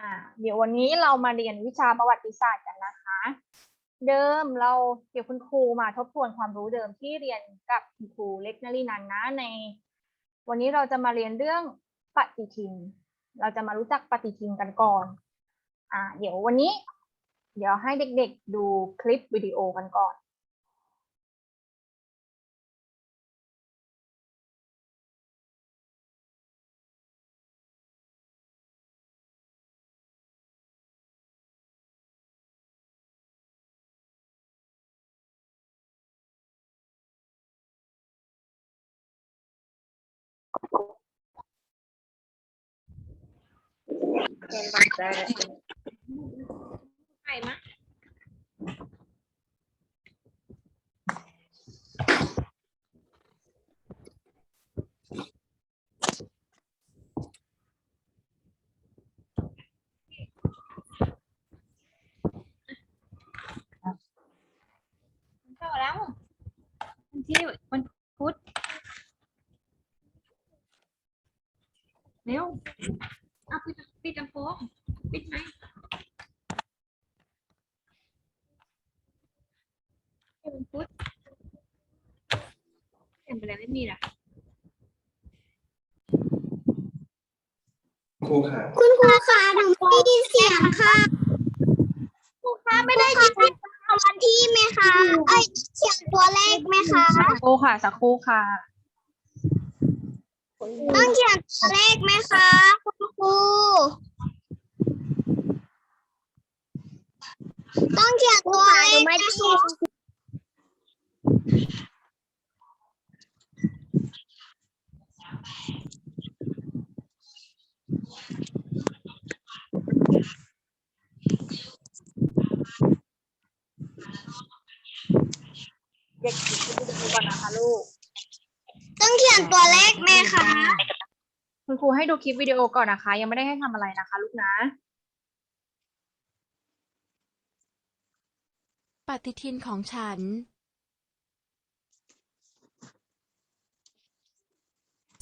อ่าเดี๋ยววันนี้เรามาเรียนวิชาประวัติศาสตร์กันนะคะ เดิมเราเดี๋ยวคุณครูมาทบทวนความรู้เดิมที่เรียนกับคุณครูเล็กนลินันนะใน วันนี้เราจะมาเรียนเรื่องปฏิทิน เราจะมารู้จักปฏิทินกันก่อนอ่าเดี๋ยววันนี้ เดี๋ยวให้เด็กๆดูคลิปวิดีโอกันก่อน ไปมะเข้าแล้ววันที่วันพุธเร็วเอาปิดปิดลำโพงปิดไหม เป็นพุธเห็นไปแล้วไม่มีหรอ ครูค่ะ คุณครูคะหนูไม่ได้ยินเสียงค่ะครูคะไม่ได้ยินเสียงวันที่ไหมคะ เอ้ยเสียงตัวเลขไหมคะ สัก ครู่ค่ะ สักครู่ค่ะ ต้องเขียนตัวเลขไหมคะคุณครูต้องเขียนตัวเลขไหมคะ เด็กคิดดูก่อนนะคะลูก ต้องเขียนตัวเลขไหม คะคุณครูให้ดูคลิปวิดีโอก่อนนะคะ ยังไม่ได้ให้ทำอะไรนะคะ ลูกนะ ปฏิทินของฉัน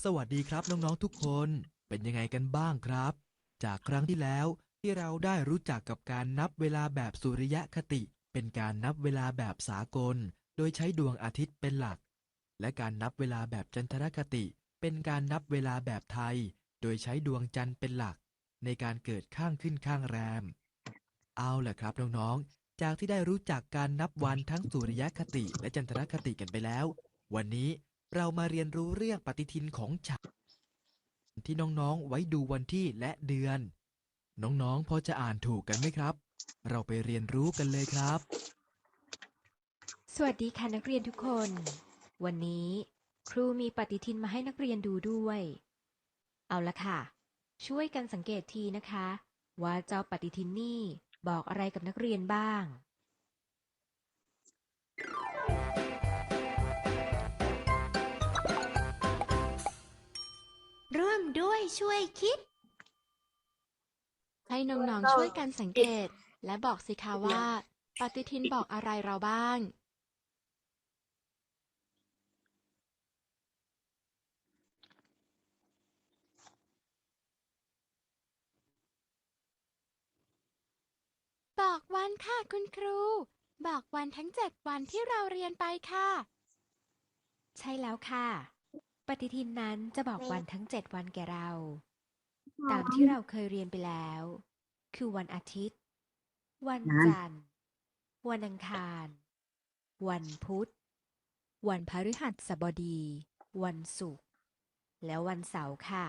สวัสดีครับน้องๆทุกคนเป็นยังไงกันบ้างครับ จากครั้งที่แล้วที่เราได้รู้จักกับการนับเวลาแบบสุริยคติ เป็นการนับเวลาแบบสากล โดยใช้ดวงอาทิตย์เป็นหลัก และการนับเวลาแบบจันทรคติ เป็นการนับเวลาแบบไทย โดยใช้ดวงจันทร์เป็นหลัก ในการเกิดข้างขึ้นข้างแรม เอาล่ะครับน้องๆ จากที่ได้รู้จักการนับวันทั้งสุริยคติและจันทรคติกันไปแล้ว วันนี้เรามาเรียนรู้เรื่องปฏิทินของฉันที่น้องๆ ไว้ดูวันที่และเดือน น้องๆ พอจะอ่านถูกกันไหมครับ เราไปเรียนรู้กันเลยครับ สวัสดีค่ะนักเรียนทุกคน วันนี้ ครูมีปฏิทินมาให้นักเรียนดูด้วย เอาละค่ะ ช่วยกันสังเกตทีนะคะ ว่าเจ้าปฏิทินนี่บอกอะไรกับนักเรียนบ้างร่วมด้วยช่วยคิด ให้น้องๆช่วยกันสังเกต และบอกสิคะว่า ปฏิทินบอกอะไรเราบ้าง บอกวันค่ะคุณครู บอกวันทั้งเจ็ดวันที่เราเรียนไปค่ะ ใช่แล้วค่ะ ปฏิทินนั้นจะบอกวันทั้งเจ็ดวันแก่เรา ตามที่เราเคยเรียนไปแล้ว คือวันอาทิตย์ วันจันทร์ วันอังคาร วันพุธ วันพฤหัสบดี วันศุกร์ และวันเสาร์ค่ะ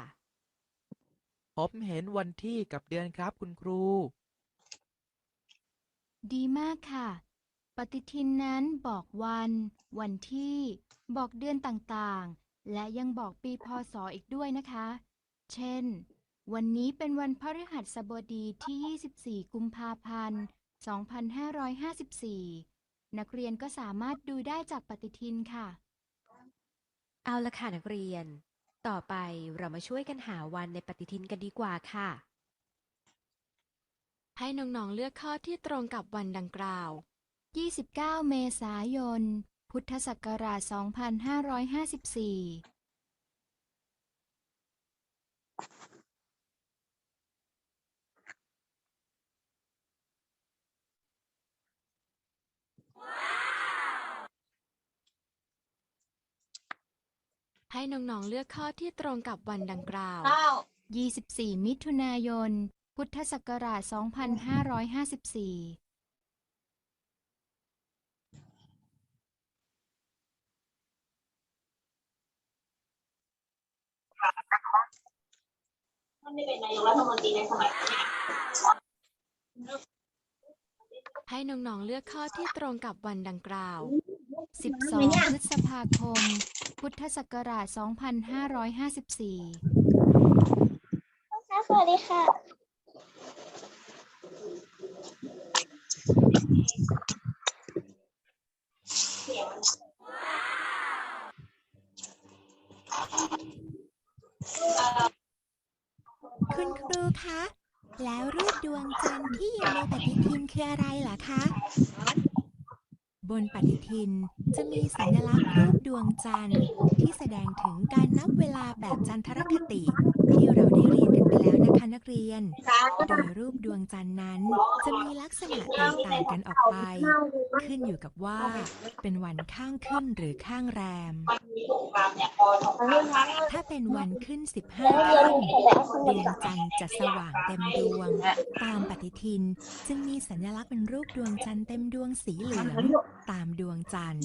ผมเห็นวันที่กับเดือนครับคุณครู ดีมากค่ะ ปฏิทินนั้นบอกวัน วันที่ บอกเดือนต่างๆ และยังบอกปีพศอีกด้วยนะคะ เช่น วันนี้เป็นวันพฤหัสบดีที่ 24 กุมภาพันธ์ 2554 นักเรียนก็สามารถดูได้จากปฏิทินค่ะ เอาละค่ะนักเรียน ต่อไปเรามาช่วยกันหาวันในปฏิทินกันดีกว่าค่ะ ให้น้องๆเลือกข้อที่ตรงกับวันดังกล่าว 29 เมษายน พุทธศักราช 2554 ให้น้องๆเลือกข้อที่ตรงกับวันดังกล่าว 24 มิถุนายน พุทธศักราช 2554ให้น้องๆเลือกข้อที่ตรงกับวันดังกล่าว 12 พฤษภาคม พุทธศักราช 2554 สวัสดีค่ะ คุณครูคะ แล้วรูปดวงจันทร์ที่อยู่ในปฏิทินคืออะไรเหรอคะ บนปฏิทินจะมีสัญลักษณ์รูปดวงจันทร์ที่แสดงถึงการนับเวลาแบบจันทรคติที่เราได้เรียน ไปแล้วนะคะนักเรียน โดยรูปดวงจันทร์นั้น จะมีลักษณะแตกต่างกันออกไป ขึ้นอยู่กับว่า เป็นวันข้างขึ้นหรือข้างแรม ถ้าเป็นวันขึ้น 15ค่ำดวงจันทร์จะสว่างเต็มดวง ตามปฏิทินจึงมีสัญลักษณ์เป็นรูปดวงจันทร์เต็มดวงสีเหลือง ตามดวงจันทร์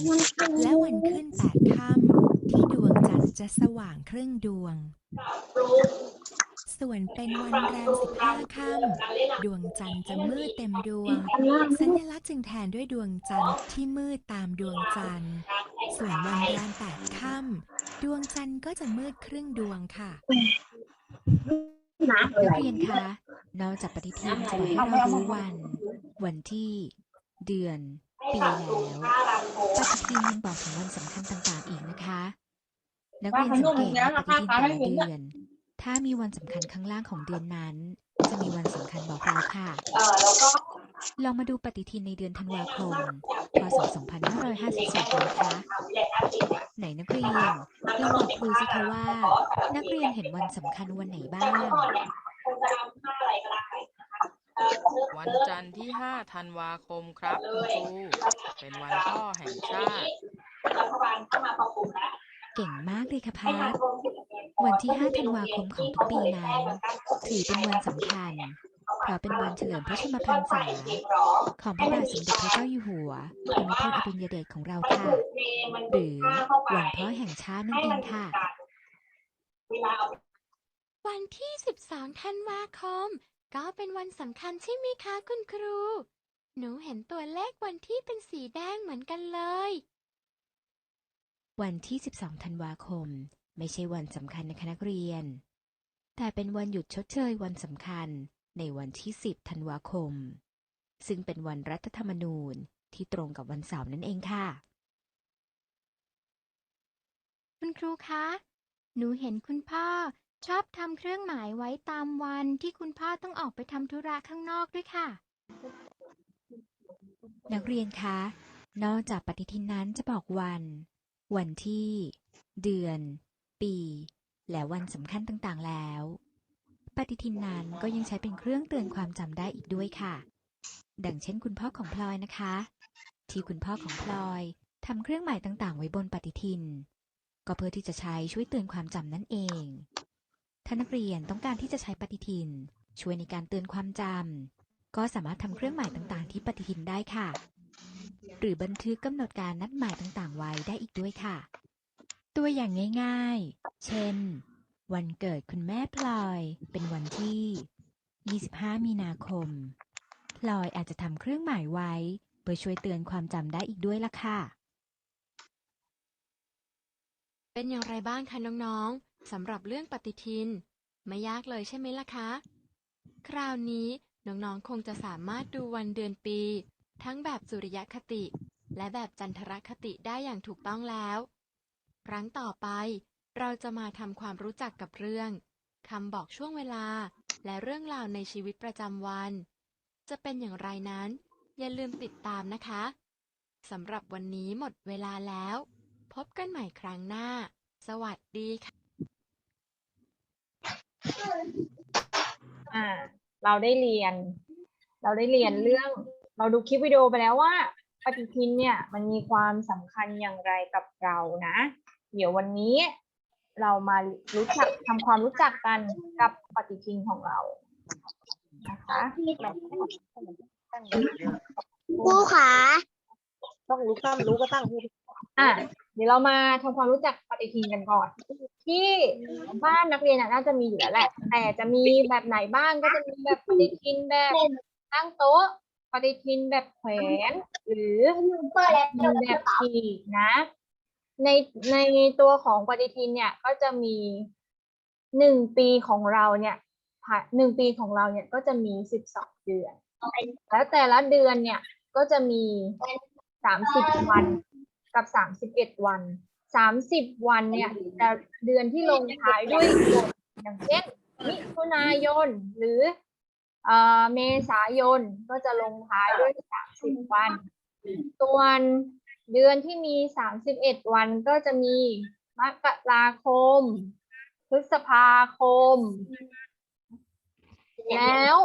และวันขึ้น 8ค่ำที่ดวงจันทร์จะสว่างครึ่งดวง ส่วนเป็นวันแรม15ค่ำดวงจันทร์จะมืดเต็มดวง สัญลักษณ์จึงแทนด้วยดวงจันทร์ที่มืดตามดวงจันทร์ ส่วนวันแรมแปดค่ำดวงจันทร์ก็จะมืดครึ่งดวงค่ะนักเรียนคะนอกจากปฏิทินจะบอกให้เรารู้วัน วันที่ เดือน ปีแล้วปฏิทินยังบอกถึงวันสำคัญต่างๆอีกนะคะ นักเรียนสังเกตปฏิทินแต่ละเดือน ถ้ามีวันสำคัญข้างล่างของเดือนนั้น จะมีวันสำคัญบอกเราค่ะ ลองมาดูปฏิทินในเดือนธันวาคม พศ 2554นะคะ ไหนนักเรียนลองบอกครูสิคะว่า นักเรียนเห็นวันสำคัญวันไหนบ้าง วันจันทร์ที่ 5 ธันวาคมครับคุณครูเป็นวันพ่อแห่งชาติ เก่งมากเลยค่ะพัด วันที่ 5 ธันวาคมของทุกปีนั้นถือเป็นวันสำคัญ เพราะเป็นวันเฉลิมพระชนมพรรษาของพระบาทสมเด็จพระเจ้าอยู่หัวภูมิพลอดุลยเดชของเราค่ะ หรือวันพ่อแห่งชาตินั่นเองค่ะ วันที่ 12 ธันวาคม ก็เป็นวันสำคัญใช่ไหมคะคุณครู หนูเห็นตัวเลขวันที่เป็นสีแดงเหมือนกันเลย วันที่ 12 ธันวาคม ไม่ใช่วันสำคัญนะคะนักเรียน แต่เป็นวันหยุดชดเชยวันสำคัญในวันที่ 10 ธันวาคม ซึ่งเป็นวันรัฐธรรมนูญที่ตรงกับวันเสาร์นั่นเองค่ะ คุณครูคะ หนูเห็นคุณพ่อชอบทำเครื่องหมายไว้ตามวันที่คุณพ่อต้องออกไปทำธุระข้างนอกด้วยค่ะ นักเรียนคะ นอกจากปฏิทินนั้นจะบอกวัน วันที่ เดือน ปี และวันสำคัญต่างๆแล้ว ปฏิทินนั้นก็ยังใช้เป็นเครื่องเตือนความจำได้อีกด้วยค่ะ ดังเช่นคุณพ่อของพลอยนะคะ ที่คุณพ่อของพลอยทำเครื่องหมายต่างๆ ไว้บนปฏิทิน ก็เพื่อที่จะใช้ช่วยเตือนความจำนั่นเองถ้านักเรียนต้องการที่จะใช้ปฏิทิน ช่วยในการเตือนความจำก็สามารถทำเครื่องหมายต่างๆ ที่ปฏิทินได้ค่ะ หรือบันทึกกำหนดการนัดหมายต่างๆ ไว้ได้อีกด้วยค่ะ ตัวอย่างง่ายๆ เช่น วันเกิดคุณแม่พลอยเป็นวันที่ 25 มีนาคม พลอยอาจจะทำเครื่องหมายไว้ เพื่อช่วยเตือนความจำได้อีกด้วยล่ะค่ะ เป็นอย่างไรบ้างคะน้องๆสำหรับเรื่องปฏิทิน ไม่ยากเลยใช่ไหมล่ะคะ คราวนี้น้องๆคงจะสามารถดูวันเดือนปี ทั้งแบบสุริยคติ และแบบจันทรคติได้อย่างถูกต้องแล้ว ครั้งต่อไป เราจะมาทำความรู้จักกับเรื่องคำบอกช่วงเวลา และเรื่องราวในชีวิตประจำวัน จะเป็นอย่างไรนั้น อย่าลืมติดตามนะคะสำหรับวันนี้หมดเวลาแล้ว พบกันใหม่ครั้งหน้า สวัสดีค่ะอ่า เราได้เรียน เราได้เรียนเรื่อง เราดูคลิปวิดีโอไปแล้วว่า ปฏิทินเนี่ยมันมีความสำคัญอย่างไรกับเรานะ เดี๋ยววันนี้เรามารู้จักทำความรู้จักกันกับปฏิทินของเรานะคะครูขาต้องรู้ข้ามรู้ก็ตั้งพูดอะเดี๋ยวเรามาทำความรู้จักปฏิทินกันก่อน ที่บ้านนักเรียนน่ะน่าจะมีอยู่แล้วแหละ แต่จะมีแบบไหนบ้างก็จะมีแบบปฏิทินแบบตั้งโต๊ะ ปฏิทินแบบแขวนหรือเปิดแล้วมีแบบขีดนะ ในในตัวของปฏิทินเนี่ยก็จะมีหนึ่งปีของเราเนี่ยผ่านหนึ่งปีของเราเนี่ยก็จะมีสิบสองเดือน แล้วแต่ละเดือนเนี่ยก็จะมีสามสิบวันกับสามสิบเอ็ดวันสามสิบวันเนี่ยจะเดือนที่ลงท้ายด้วยอย่างเช่นมิถุนายนหรือเอ่อเมษายนก็จะลงท้ายด้วยสามสิบวัน ส่วน เดือนที่มีสามสิบเอ็ดวันก็จะมีมกราคม พฤษภาคม แล้ว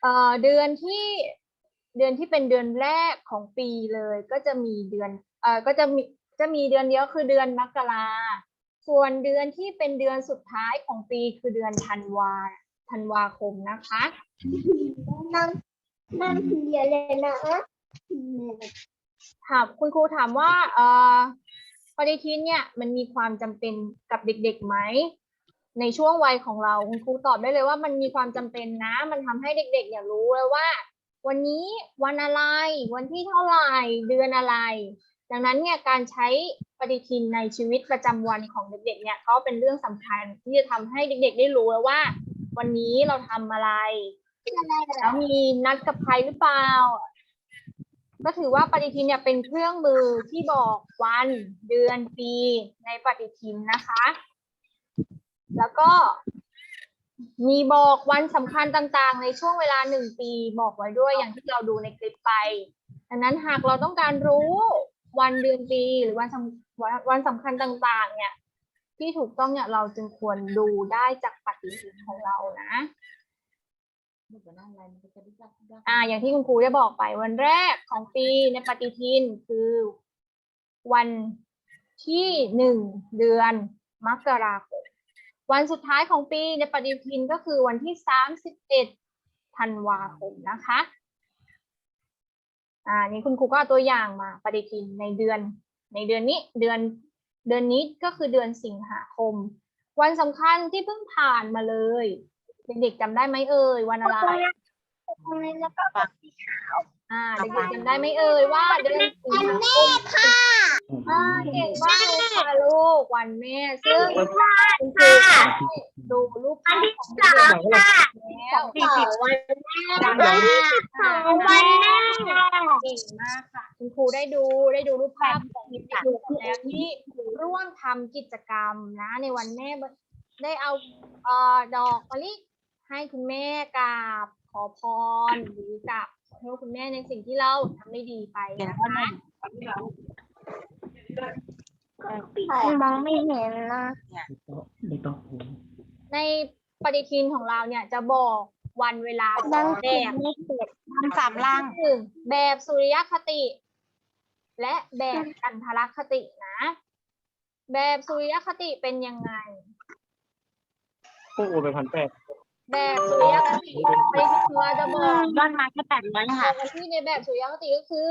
เอ่อเดือนที่เดือนที่เป็นเดือนแรกของปีเลย ก็จะมีเดือนเอ่อก็จะมีจะมีเดือนเดียวคือเดือนมกราส่วนเดือนที่เป็นเดือนสุดท้ายของปีคือเดือนธันวาธันวาคมนะคะนั่งนั่งเรียนเลยนะ ถามคุณครูถามว่าเอ่อปฏิทินเนี่ยมันมีความจำเป็นกับเด็กๆไหมในช่วงวัยของเราคุณครูตอบได้เลยว่ามันมีความจำเป็นนะ มันทำให้เด็กๆเนี่ยรู้เลยว่า วันนี้วันอะไรวันที่เท่าไหร่เดือนอะไร ดังนั้นเนี่ยการใช้ปฏิทินในชีวิตประจำวันของเด็กๆเนี่ยก็เป็นเรื่องสำคัญที่จะทำให้เด็กๆ ได้รู้แล้วว่า วันนี้เราทำอะไรแล้วมีนัดกับใครหรือเปล่า ก็ถือว่าปฏิทินเนี่ยเป็นเครื่องมือที่บอกวันเดือนปีในปฏิทินนะคะ แล้วก็มีบอกวันสำคัญต่างๆ ในช่วงเวลาหนึ่งปีบอกไว้ด้วยอย่างที่เราดูในคลิปไปดังนั้นหากเราต้องการรู้วันเดือนปีหรือวันสำวันวันสำคัญต่างๆ เนี่ย ที่ถูกต้องเนี่ยเราจึงควรดูได้จากปฏิทินของเรานะ อ่า อย่างที่คุณครูได้บอกไปวันแรกของปีในปฏิทินคือ วันที่หนึ่งเดือนมกราคมวันสุดท้ายของปีในปฏิทินก็คือวันที่สามสิบเอ็ดธันวาคมนะคะอ่านี่คุณครูก็เอาตัวอย่างมา ปฏิทินในเดือน ในเดือนนี้เดือนเดือนนี้ก็คือเดือนสิงหาคม วันสำคัญที่เพิ่งผ่านมาเลย เด็กๆจำได้ไหมเอ่ยวันอะไรแล้วก็อ่าเด็กๆจำได้ไหมเอ่ยว่าเดือนสิงหาคมค่ะอ่าเก่งมากเลยค่ะลูกวันแม่ซึ่งคุณครูให้ดูรูปภาพของเด็กๆแล้วสองวันแม่สองวันแม่เก่งมากค่ะคุณครูได้ดูได้ดูรูปภาพของเด็กๆแล้วที่ร่วมทำกิจกรรมนะในวันแม่ได้เอาเอ่อดอกมะลิ ให้คุณแม่กราบขอพรหรือกราบขอโทษคุณแม่ในสิ่งที่เราทำไม่ดีไปนะคะมองไม่เห็นนะในปฏิทินของเราเนี่ยจะบอกวันเวลาสองแบบไม่เสร็จสามล่างหนึ่งแบบสุริยคติ และแบบจันทรคตินะ แบบสุริยคติเป็นยังไงพวกโอไปพันแปด แบบสุริยคติปฏิทินของเราจะบอกย้อนมาแค่แปดร้อยค่ะ วันที่ในแบบสุริยคติก็คือ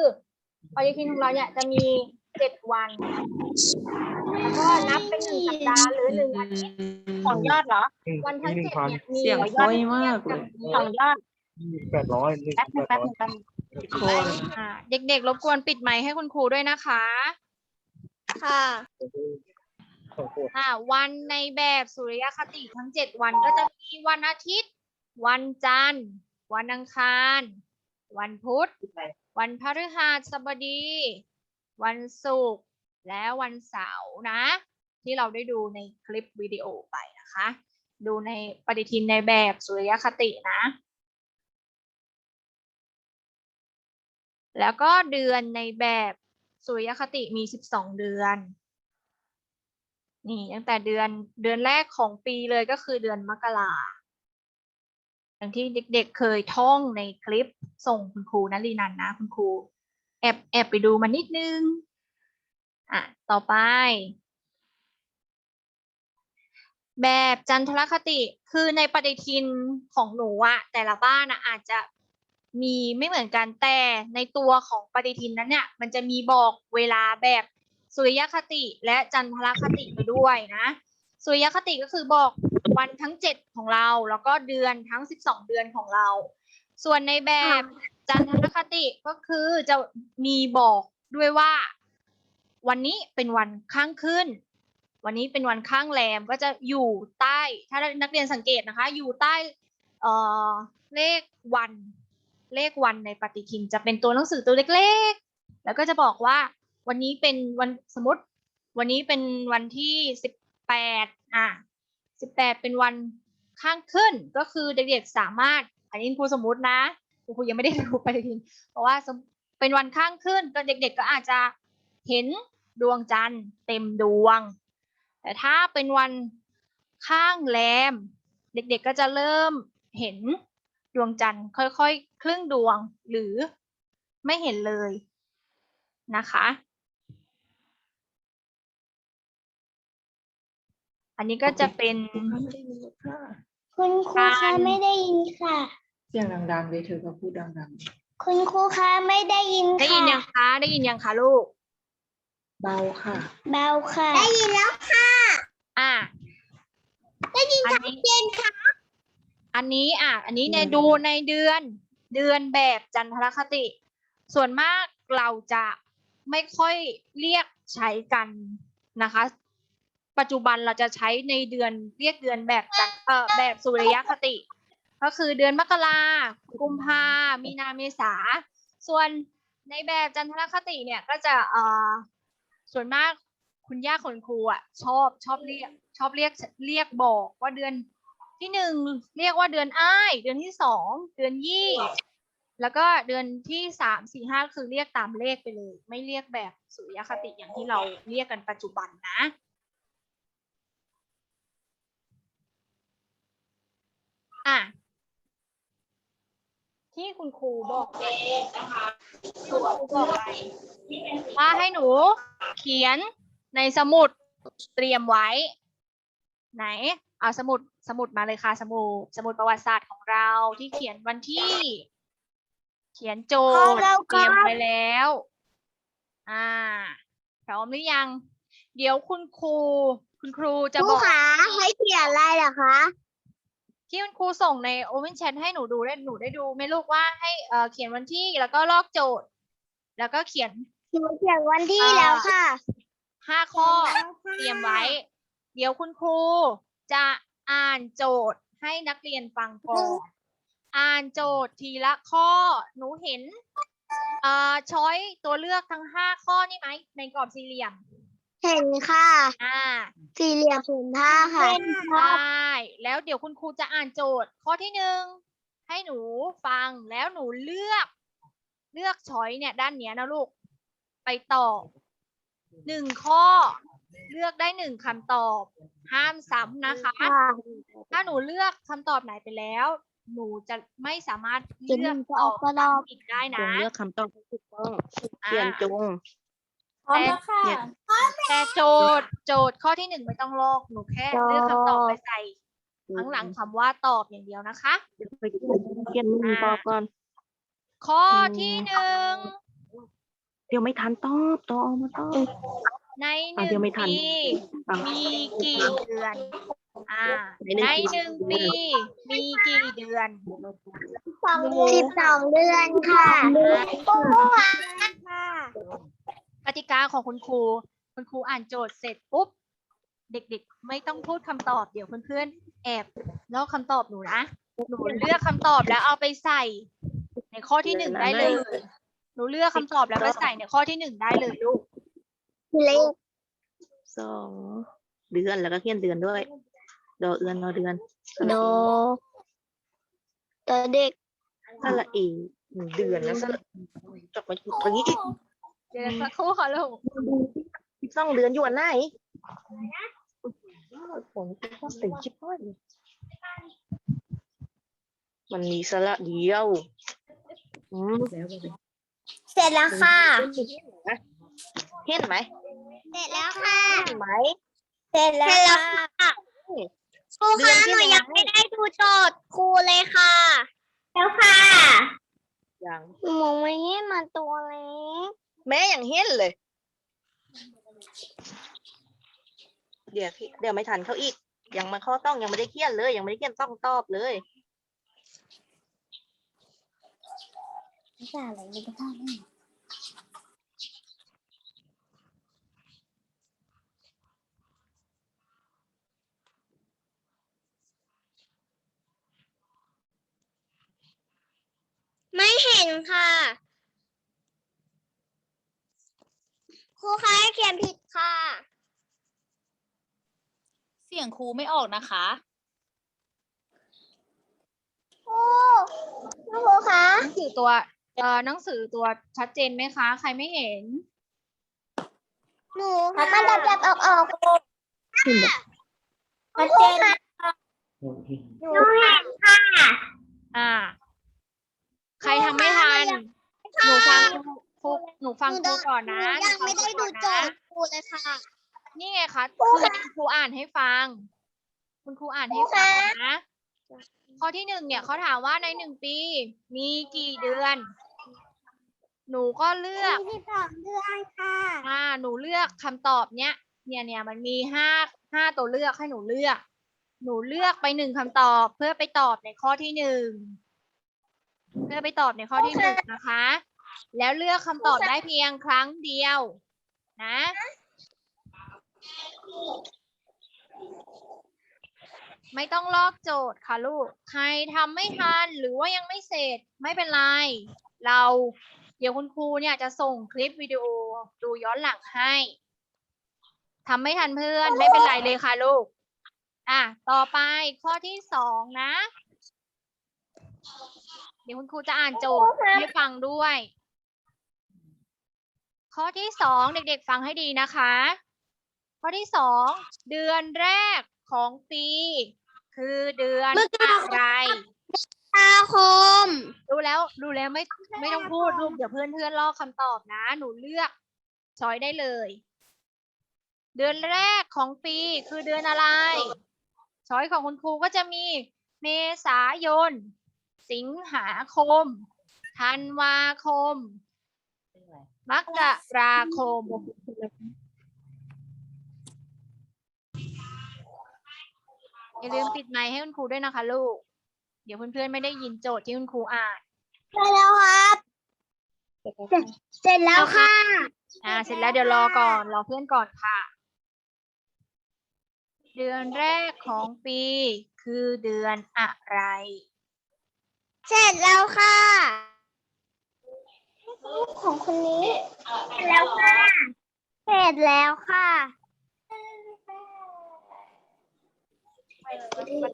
ปฏิทินของเราเนี่ยจะมีเจ็ดวันแล้วก็นับเป็นหนึ่งสัปดาห์หรือหนึ่งอาทิตย์สองยอดเหรอ วันทั้งเจ็ดเนี่ยมีเสียงยอดน้อยมากเลสองยอดแปดร้อยแป๊บนึงแป๊บนึงแป๊บนึงโคนอ่าเด็กๆรบกวนปิดไมค์ให้คุณครูด้วยนะคะ ค่ะ อ่าวันในแบบสุริยคติทั้งเจ็ดวันก็จะมีวันอาทิตย์ วันจันทร์ วันอังคาร วันพุธ วันพฤหัสบดี วันศุกร์และวันเสาร์นะ ที่เราได้ดูในคลิปวิดีโอไปนะคะ ดูในปฏิทินในแบบสุริยคตินะ แล้วก็เดือนในแบบสุริยคติมี 12 เดือน นี่ตั้งแต่เดือนเดือนแรกของปีเลยก็คือเดือนมกราอย่างที่เด็ก ๆเคยท่องในคลิปส่งคุณครูนะลีนันนะคุณครูแอบแอบไปดูมานิดนึง อะ ต่อไป แบบจันทรคติคือในปฏิทินของหนูอะแต่ละบ้านอะอาจจะมีไม่เหมือนกันแต่ในตัวของปฏิทินนั้นเนี่ยมันจะมีบอกเวลาแบบ สุริยคติและจันทรคติไปด้วยนะสุริยคติก็คือบอกวันทั้งเจ็ดของเรา แล้วก็เดือนทั้งสิบสองเดือนของเรา ส่วนในแบบจันทรคติก็คือจะมีบอกด้วยว่า วันนี้เป็นวันข้างขึ้น วันนี้เป็นวันข้างแรมก็จะอยู่ใต้ถ้านักเรียนสังเกตนะคะ อยู่ใต้เอ่อเลขวัน เลขวันในปฏิทินจะเป็นตัวหนังสือตัวเล็กๆ แล้วก็จะบอกว่า วันนี้เป็นวันสมมติ วันนี้เป็นวันที่สิบแปดอะสิบแปดเป็นวันข้างขึ้นก็คือเด็กๆสามารถ อันนี้ครูสมมตินะครูยังไม่ได้ดูปฏิทินเพราะว่าเป็นวันข้างขึ้นก็เด็ก ๆ ก็อาจจะเห็นดวงจันทร์เต็มดวง แต่ถ้าเป็นวันข้างแรม เด็กๆก็จะเริ่มเห็นดวงจันทร์ค่อยๆครึ่งดวงหรือไม่เห็นเลยนะคะ อันนี้ก็จะเป็นคุณครูคะไม่ได้ยินค่ะ เสียงดังๆเลยเธอก็พูดดังคุณครูคะไม่ได้ยินได้ยินยังคะได้ยินยังคะลูก ๆ เบาค่ะ เบาค่ะ ได้ยินแล้วค่ะอะได้ยินอันชัดนี้เจนค่ะ อันนี้อะ อันนี้ในดูในเดือน เดือนแบบจันทรคติ ส่วนมากเราจะไม่ค่อยเรียกใช้กันนะคะ ปัจจุบันเราจะใช้ในเดือนเรียกเดือนแบบจันเอ่อแบบสุริยคติ ก็คือเดือนมกรากุมภามีนาเมษา ส่วนในแบบจันทรคติเนี่ยก็จะเอ่อส่วนมากคุณย่าคนครูอะชอบชอบเรียกชอบเรียกเรียกบอกว่าเดือนที่หนึ่งเรียกว่าเดือนอ้าย เดือนที่สองเดือนยี่แล้วก็เดือนที่สามสี่ห้าคือเรียกตามเลขไปเลย ไม่เรียกแบบสุริยคติอย่างที่เราเรียกกันปัจจุบันนะ อะ ที่คุณครูบอกไปนะคะคุณครูบอกไปว่าให้หนูเขียนในสมุดเตรียมไว้ ไหน เอาสมุดสมุดมาเลยค่ะสมุดสมุดประวัติศาสตร์ของเราที่เขียนวันที่ เขียนโจทย์เตรียมไปแล้ว อ่าพร้อมหรือยัง เดี๋ยวคุณครู คุณครูจะครูบอกขาให้เขียนอะไรเหรอคะ ที่คุณครูส่งใน Open Chat ให้หนูดูได้หนูได้ดูไหม่ลูกว่าให้เอ่อเขียนวันที่แล้วก็ลอกโจทย์ แล้วก็เขียนหนูเขียนวันที่อ่าแล้วค่ะห้าข้อเตรียมไว้ เดี๋ยวคุณครูจะอ่านโจทย์ให้นักเรียนฟังก่อนอ่านโจทย์ทีละข้อหนูเห็นเอ่อช้อยตัวเลือกทั้งห้าข้อนี่ไหมในกรอบสี่เหลี่ยม เห็นค่ะ อ่าสี่เหลี่ยมผืนผ้าค่ะ ใช่แล้วเดี๋ยวคุณครูจะอ่านโจทย์ ข้อที่หนึ่งให้หนูฟังแล้วหนูเลือก เลือกช้อยเนี่ยด้านเนี้ยนะลูก ไปตอบหนึ่งข้อ เลือกได้หนึ่งคำตอบ ห้ามซ้ำนะคะ ถ้าหนูเลือกคำตอบไหนไปแล้ว หนูจะไม่สามารถเลือกตอบซ้ำอีกได้จนะ งเลือกคำตอบที่ถูกต้องอ่าเขียนจง แต่เนี่ยแต่โจทย์โจทย์ข้อที่หนึ่งไม่ต้องลอกหนูแค่เลือกคำตอบไปใส่ข้างหลังคำว่าตอบอย่างเดียวนะคะเดี๋ยวไปเขียนเขียนมือตอบก่อน ข้อที่หนึ่งเดี๋ยวไม่ทันตอบตอบเอามาตอบในหอะนึ่เดี๋ยวงไม่ทันปีอะมีกี่เดือนอ่าในหนึ่งในปีหนึ่งปีมีกี่เดือนสิบสองเดือนค่ะ กติกาของคุณครู คุณครูอ่านโจทย์เสร็จปุ๊บ เด็กๆ ไม่ต้องพูดคำตอบเดี๋ยวเพื่อนๆ แอบลอกคำตอบหนูนะ หนูเลือกคำตอบแล้วเอาไปใส่ ในข้อที่หนึ่งได้เลย หนูเลือกคำตอบแล้วไปใส่ในข้อที่หนึ่งได้เลยลูก เลขสองเดือนแล้วก็เขียนเดือนด้วย ดอเอือนนอเดือนโดตัวเด็ก สระเอเดือนนะสระจบมาอยู่ตรงนี้ เดี๋ยวสักครู่ค่ะลูกสิบสองเดือนอยู่อันไหนฝนก็ติดชิบห้อยมันมีสระเดียวอืมเสร็จแล้วค่ะ เห็นไหม เสร็จแล้วค่ะ เห็นไหม เสร็จแล้วค่ะครูคะหนูยังไม่ได้ดูโจทย์ครูเลยค่ะ แล้วค่ะอย่างหนูมองไม่เห็นมันตัวเล็ก แม่อย่างเห็นเลย เดี๋ยวพี่เดี๋ยวไม่ทันเขาอีก ยังมาข้อต้องยังไม่ได้เขียนเลย ยังไม่ได้เขียนต้องตอบเลยไม่ใช่อะไรไม่ได้ไม่เห็นค่ะ ครูคะเขียนผิดค่ะ เสียงครูไม่ออกนะคะ ครูครูคะหนังสือตัวเอ่อหนังสือตัวชัดเจนไหมคะ ใครไม่เห็น หนูมันดับดับออกออกชัดเจนหนูเห็นค่ะอ่า ใครทำไม่ทัน หนูฟัง ครูหนูฟังครูก่อนนะหยังไม่ได้หนูดูฟังโจครูก่อนทย์ครูเลยค่ะนะนี่ไงคะคือคุณครูอ่านให้ฟัง คุณครูอ่านให้ฟังนะข้อที่หนึ่งเนี่ยเขาถามว่าในหนึ่งปี มีกี่เดือน หนูก็เลือกมีสิบสองเดือนค่ะอ่าหนูเลือกคำตอบเนี้ยเนี่ยเนี่ยมันมีห้าห้าตัวเลือกให้หนูเลือก หนูเลือกไปหนึ่งคำตอบเพื่อไปตอบในข้อที่หนึ่งเพื่อไปตอบในข้อที่หนึ่งนะคะ แล้วเลือกคำตอบได้เพียงครั้งเดียว นะ ไม่ต้องลอกโจทย์ค่ะลูก ใครทำไม่ทันหรือว่ายังไม่เสร็จไม่เป็นไร เราเดี๋ยวคุณครูเนี่ยจะส่งคลิปวิดีโอดูย้อนหลังให้ทำไม่ทันเพื่อนไม่เป็นไรเลยค่ะลูก อะ ต่อไปข้อที่สองนะ เดี๋ยวคุณครูจะอ่านโจทย์ให้ฟังด้วย ข้อที่สองเด็กๆฟังให้ดีนะคะ ข้อที่สองเดือนแรกของปี คือเดือนอะไรตาคมดูแล้วดูแล้วไม่ไม่ต้องพูดลูกเดี๋ยวเพื่อนเพื่อนๆลอกคำตอบนะ หนูเลือกช้อยได้เลย เดือนแรกของปีคือเดือนอะไรช้อยของคุณครูก็จะมีเมษายน สิงหาคม ธันวาคม มกราคม อย่าลืมปิดไมค์ให้คุณครูด้วยนะคะลูก เดี๋ยวเพื่อนๆไม่ได้ยินโจทย์ที่คุณครูอ่าน เสร็จแล้วครับเสร็จแล้วค่ะ อ่า เสร็จแล้วเดี๋ยวรอก่อนรอเพื่อนก่อนค่ะ เดือนแรกของปีคือเดือนอะไร เสร็จแล้วค่ะ ของคนนี้เสร็จแล้วค่ะ เสร็จแล้วค่ะจริงเหรอ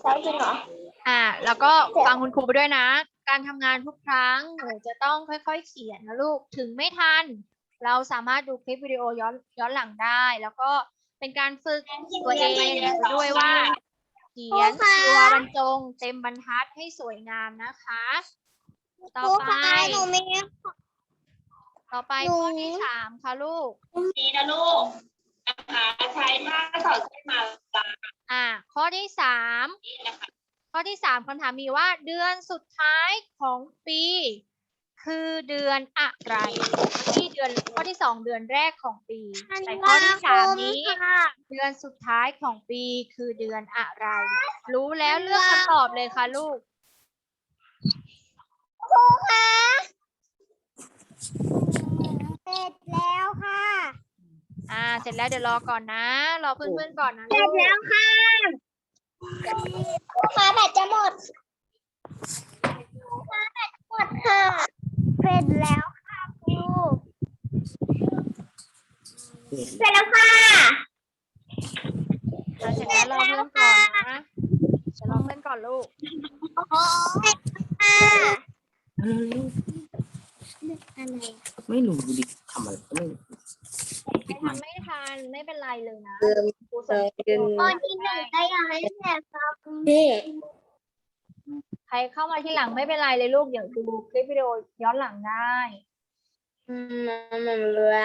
ใช่จริงเหรออ่า แล้วก็ฟังคุณครูไปด้วยนะ การทำงานทุกครั้งหนูจะต้องค่อยๆ เขียนนะลูก ถึงไม่ทัน เราสามารถดูคลิปวิดีโอย้อนย้อนหลังได้ แล้วก็เป็นการฝึกตัวเองด้วยว่าเขียนครูคะ ตัวบรรจงเต็มบรรทัดให้สวยงามนะคะ ต่อครูไป คะหนูมี ต่อไปหนู ข้อที่สามค่ะลูก นี่นะลูกนะคะใช้มาสอนขึ้นมาอ่า ข้อที่สามข้อที่สามคำถามมีว่าเดือนสุดท้ายของปี คือเดือนอะไรที่เดือนข้อที่สองเดือนแรกของปีแต่ข้อที่สามนี้ค่ะเดือนสุดท้ายของปีคือเดือนอะไร รู้แล้วเลือกคำตอบเลยค่ะลูกครูคะเสร็จแล้วค่ะ อ่า เสร็จแล้วเดี๋ยวรอก่อนนะ รอเพื่อนๆก่อนนะเสร็ลูจกแล้วค่ะครูคะแบตจะหมดครูคะแบตหมดค่ะเส ร็จแล้วค่ะครูเสร็จแล้วค่ะอ่าเสร็จแล้วรอเพื่อนก่อนนะเดี๋ยวรอเพื่นก่อนลูกค่ะไม่รู้ดิทำอะไรก็ไม่รู้ใครทำไม่ทันไม่เป็นไรเลยนะเติมครูส่งคลิปวิดีโอนที่หนึ่งได้ยังไม่เสร็จครับ ใครเข้ามาที่หลังไม่เป็นไรเลยลูกเดี๋ยวดูคลิปวิดีโอย้อนหลังได้อืมมันเรือ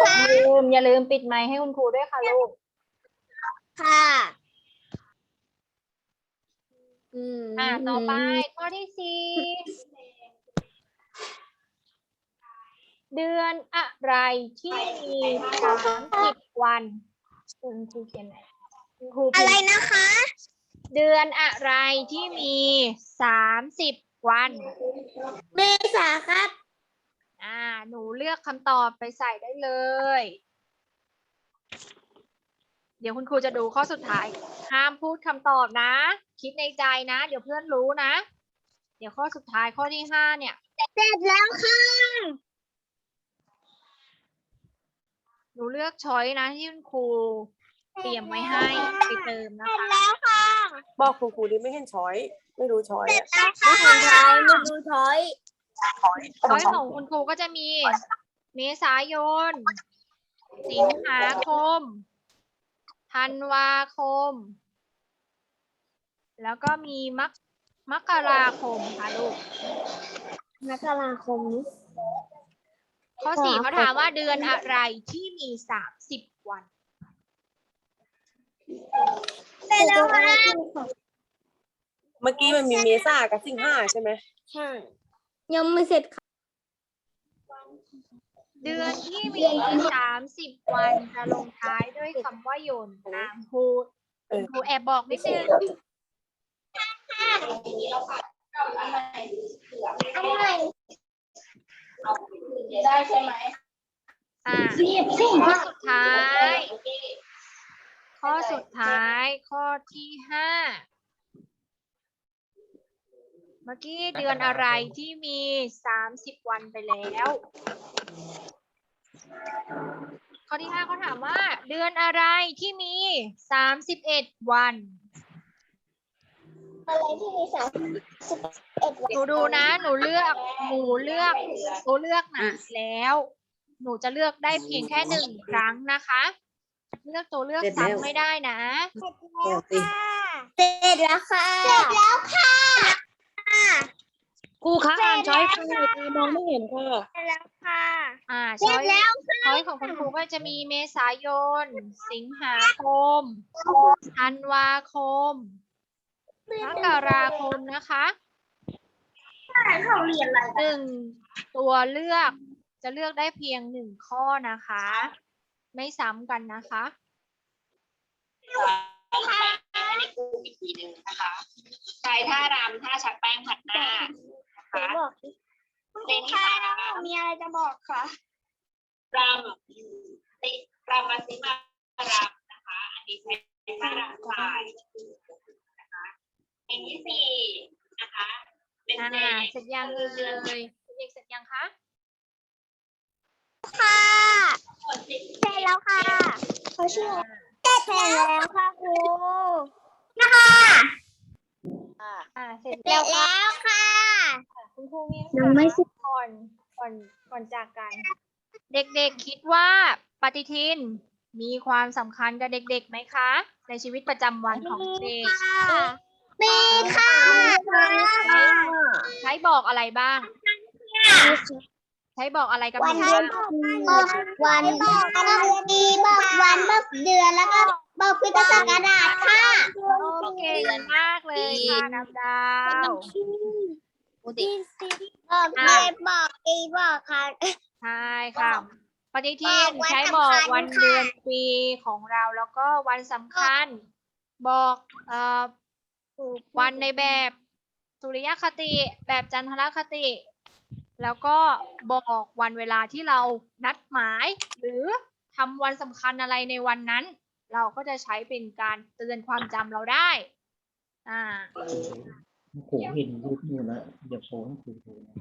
อย่าลืมอย่าลืมปิดไมค์ให้คุณครูด้วยค่ะลูก ค่ะอ่าต่อไปข้อที่สี่เดือนอะไรที่มีสามสิบวัน คุณครูเขียนไหนคุณครูอะพิมไรพ์นะคะ เดือนอะไรที่มีสามสิบวัน เมษาครับ อ่า หนูเลือกคำตอบไปใส่ได้เลย เดี๋ยวคุณครูจะดูข้อสุดท้าย ห้ามพูดคำตอบนะ คิดในใจนะ เดี๋ยวเพื่อนรู้นะ เดี๋ยวข้อสุดท้ายข้อที่ห้าเนี่ย เสร็จแล้วค่ะ หนูเลือกช้อยนะที่คุณครูเตรียมไว้ให้ไปเติมนะเสร็จคะแล้วค่ะบอกครูครูดิไม่เห็นช้อย ไม่รู้ช้อยเสร็จอะแล้วค่ะไม่ช้อยไม่ดูช้อยช้อยของคุณครูก็จะมีเมษายน สิงหาคม ธันวาคม แล้วก็มีมกมกราคมค่ะลูกมกราคม ข้อสี่เขาถามว่าเดือนอะไรที่มีสามสิบวันเสร็จแล้วค่ะเมื่อกี้มันมีเมษากับสิงหาใช่ไหมใช่ยังไม่เสร็จค่ะ เดือนที่มีสามสิบวันจะลงท้ายด้วยคำว่าโยนตามครูคุณครูแอบบอกนิดนึงอะไร ได้ใช่ไหมอ่าข้อสุดท้าย ข้อสุดท้าย ข้อที่ห้า เมื่อกี้เดือนอะไรที่มีสามสิบวันไปแล้ว ข้อที่ห้าเขาถามว่า เดือนอะไรที่มีสามสิบเอ็ดวัน อะไรที่มีสามสิบเอ็ดวันหนูดูนะ หนูเลือก หนูเลือกตัวเลือกนะแล้ว หนูจะเลือกได้เพียงแค่หนึ่งครั้งนะคะ เลือกตัวเลือกซ้ำไม่ได้นะ เสร็จแล้วค่ะ เสร็จแล้วค่ะ ครูคะอ่านช้อยครูมองไม่เห็นค่ะ เสร็จแล้วค่ะ อ่าเสร็ช้อจยแล้วค่ะช้อยของคุณครูก็จะมีเมษายน สิงหาคม ธันวาคม มกราคมนะคะเขาเรียนอะไรหนึ่งตัวเลือกจะเลือกได้เพียงหนึ่งข้อนะคะ ไม่ซ้ำกันนะคะในกลุ่มอีกทีหนึ่งนะคะใช้ท่ารำท่าชักแป้งผัดหน้านะคะบอกสิคุณครูคะมีอะไรจะบอกค่ะรำติรำมาสิมารำนะคะ อันนี้ใช้ท่ารำชายนะคะ อันที่สี่นะคะเป็นอ่าเด็กเสร็จยังเอ่ยเด็กเสร็จยังคะค่ะเสร็จแล้วค่ะเขาชื่อเสร็จแล้วค่ะครูนะคะอ่าเสร็จเสร็แล้วจค่ะแล้วค่ะ คุณครูมียังไม่เสร็จ ก่อนก่อนก่อนจากกัน เด็กๆคิดว่าปฏิทินมีความสำคัญกับเด็กๆไหมคะ ในชีวิตประจำวันของเด็ก มีค่ะใช้บอกอะไรบ้าง ใช้บอกอะไรกับวันหนูบอกบ้างบอกวันบอกปีบอกวันบอกเดือนแล้วก็บอกพุทธศักราชค่ะโอเคมากเลยค่ะดาวดาวบอกเดือนบอกปีบอกค่ะใช่ค่ะปฏิทินบอกวันใช้บอกสำคัญวันค่ะเดือนปีของเราแล้วก็วันสำคัญ บอกเอ่อ วันในแบบสุริยคติ แบบจันทรคติ แล้วก็บอกวันเวลาที่เรานัดหมาย หรือทำวันสำคัญอะไรในวันนั้น เราก็จะใช้เป็นการเตือนความจำเราได้ อ่าผมเห็นรูปอยู่นะเดี๋ยวโชว์ให้คุณดูนะ